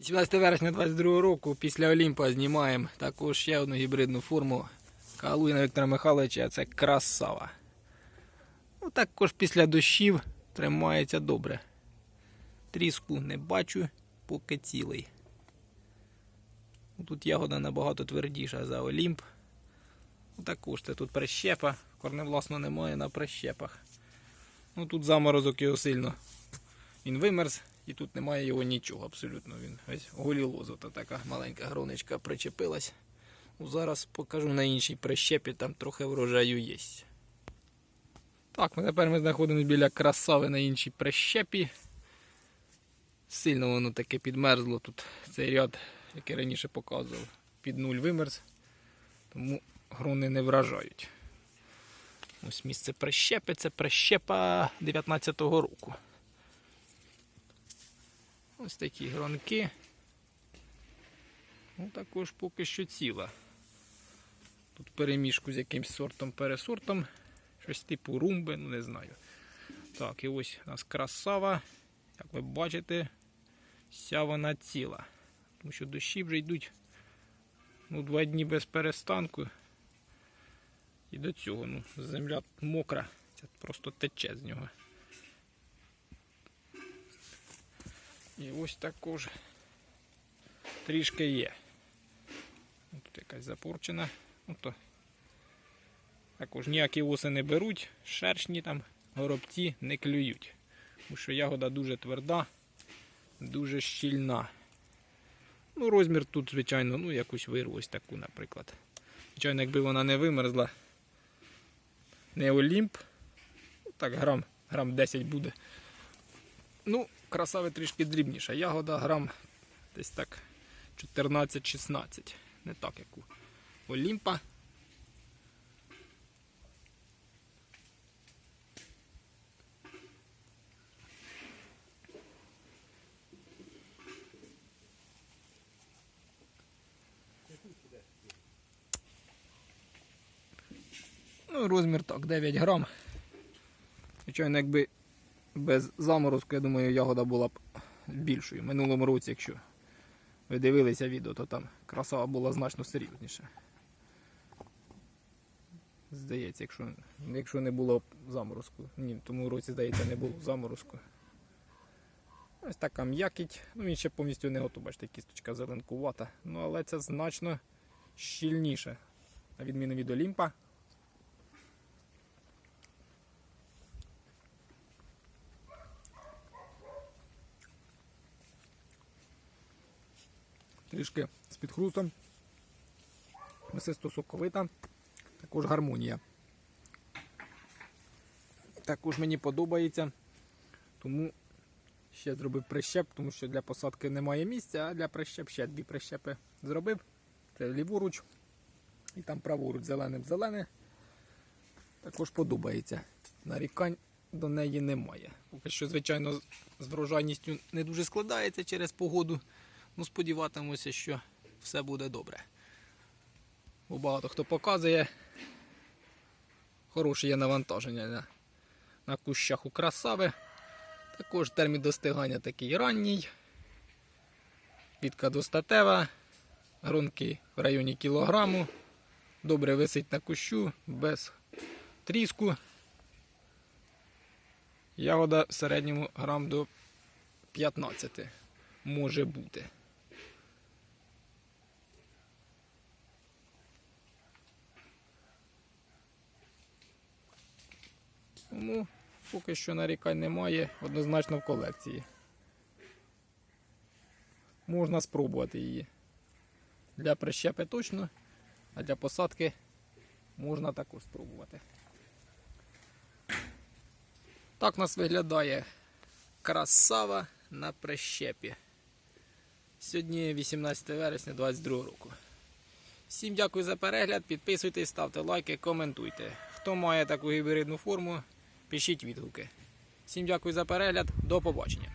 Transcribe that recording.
17 вересня 22 року після Олімпа знімаємо також ще одну гібридну форму Калуїна Віктора Михайловича. Це красава. Ну, також після дощів тримається добре. Тріску не бачу, поки цілий. Тут ягода набагато твердіша за Олімп. Ну, також це тут прищепа. Корневласно немає на прищепах. Ну тут заморозок його сильно. Він вимерз і тут немає його нічого абсолютно. Він весь голілозу, то така маленька гроничка причепилась. Ну, зараз покажу на іншій прищепі, там трохи врожаю є. Так, ми тепер ми знаходимося біля красави на іншій прищепі. Сильно воно таке підмерзло тут. Цей ряд, який раніше показував, під нуль вимерз. Тому грони не вражають. Ось місце прищепи, це прищепа 19-го року. Ось такі гронки. Ну, також поки що ціла. Тут перемішку з якимсь сортом пересортом. Щось типу румби, ну не знаю. Так, і ось у нас красава. Як ви бачите, вся вона ціла. Тому що дощі вже йдуть ну, два дні без перестанку. І до цього ну, земля мокра, це просто тече з нього. І ось також трішки є. Тут якась запорчена. Ну, також ніякі оси не беруть, шершні там, горобці не клюють. Тому що ягода дуже тверда, дуже щільна. Ну, розмір тут, звичайно, ну, якусь вирву ось таку, наприклад. Звичайно, якби вона не вимерзла, не Олімп, ну, так грам, грам 10 буде. Ну, красави трішки дрібніша. Ягода грам десь так 14-16. Не так, як у Олімпа. Ну, розмір так, 9 грам. Звичайно, якби без заморозку, я думаю, ягода була б більшою. В минулому році, якщо ви дивилися відео, то там красава була значно серйозніша. Здається, якщо, якщо не було б заморозку. Ні, в тому році, здається, не було заморозку. Ось така м'якіть. Ну, він ще повністю не готовий, бачите, кісточка зеленкувата. Ну, але це значно щільніше. На відміну від Олімпа. Трішки з підхрустом. Мисисто соковита, також гармонія. Також мені подобається, тому ще зробив прищеп, тому що для посадки немає місця, а для прищеп ще дві прищепи зробив. Це ліворуч і там праворуч зеленим зелене. Також подобається. Нарікань до неї немає. Поки що, звичайно, з врожайністю не дуже складається через погоду. Ну, сподіватимуся, що все буде добре. Бо багато хто показує. Хороше є навантаження на, на кущах у красави. Також термін достигання такий ранній. Квітка достатева, грунки в районі кілограму. Добре висить на кущу, без тріску. Ягода в середньому грам до 15 може бути. Тому поки що нарікань немає, однозначно в колекції. Можна спробувати її. Для прищепи точно, а для посадки можна також спробувати. Так у нас виглядає красава на прищепі. Сьогодні 18 вересня 2022 року. Всім дякую за перегляд, підписуйтесь, ставте лайки, коментуйте. Хто має таку гібридну форму, пишіть відгуки. Всім дякую за перегляд, до побачення.